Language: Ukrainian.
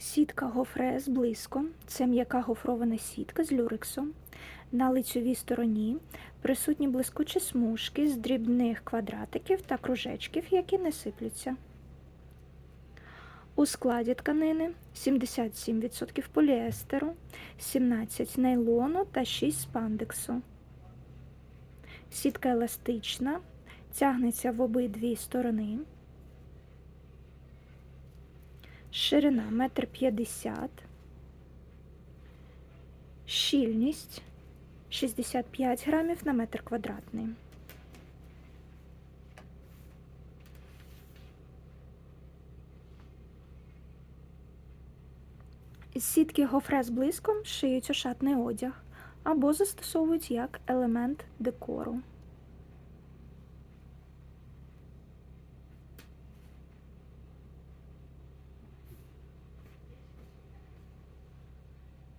Сітка гофре з блиском це м'яка гофрована сітка з люрексом. На лицьовій стороні присутні блискучі смужки з дрібних квадратиків та кружечків, які не сиплються. У складі тканини 77% поліестеру, 17 нейлону та 6 спандексу. Сітка еластична, тягнеться в обидві сторони. Ширина 1,50 м. Щільність 65 грамів на метр квадратний. Із сітки гофре з блиском шиють ошатний одяг або застосовують як елемент декору.